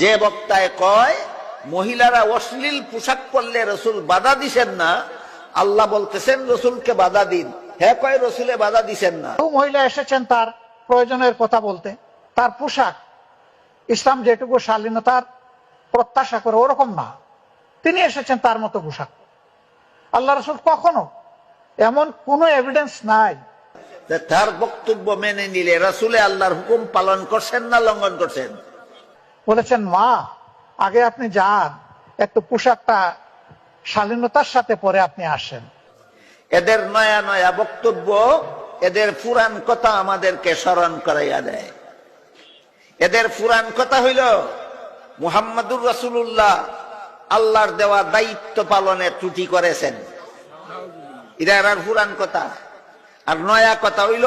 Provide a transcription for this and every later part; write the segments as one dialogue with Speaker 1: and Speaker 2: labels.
Speaker 1: যে বক্তায় কয় মহিলারা অশ্লীল পোশাক পরলে রসুল বাধা দিছেন না আল্লাহ বলতেছেন রসুলকে বাধা দিন। হ্যাঁ কয় রসুলে বাধা দিছেন না।
Speaker 2: মহিলা এসেছেন তার প্রয়োজনের কথা বলতে। তার পোশাক ইসলাম যেটুকু শালীনতার প্রত্যাশা করে ওরকম না। তিনি এসেছেন তার মতো পোশাক আল্লাহ রসুল কখনো এমন কোনো এভিডেন্স নাই।
Speaker 1: তার বক্তব্য মেনে নিলে রসুলে আল্লাহর হুকুম পালন করছেন না লঙ্ঘন করছেন?
Speaker 2: বলেছেন, মা, আগে আপনি যান। একটু পোশাকটা শালীনতার সাথে পরে আপনি আসেন।
Speaker 1: এদের নয়া নয়া বক্তব্য, এদের পুরান কথা আমাদেরকে স্মরণ করাইয়া দেয়। এদের পুরান কথা হইল, মুহাম্মাদুর রাসূলুল্লাহ আল্লাহর দেওয়া দায়িত্ব পালনে ত্রুটি করেছেন। এটা এরার পুরান কথা। আর নয়া কথা হইল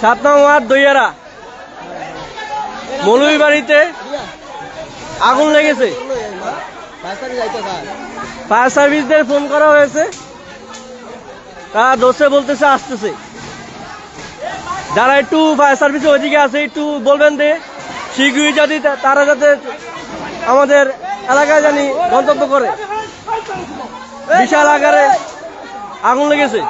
Speaker 3: সাত নং ওয়ার্ড দইয়ারা। মৌলভী বাড়িতে আগুন লেগেছে। ফায়ার সার্ভিসদের ফোন করা হয়েছে। তারা দোষে বলতেছে, আসতেছে। যারা একটু ফায়ার সার্ভিসের ওইদিকে আছে, একটু বলবেন যে শীঘ্রই যদি তারা যাতে আমাদের এলাকায় জানি গন্তব্য করে। বিশাল আকারে আগুন লেগেছে।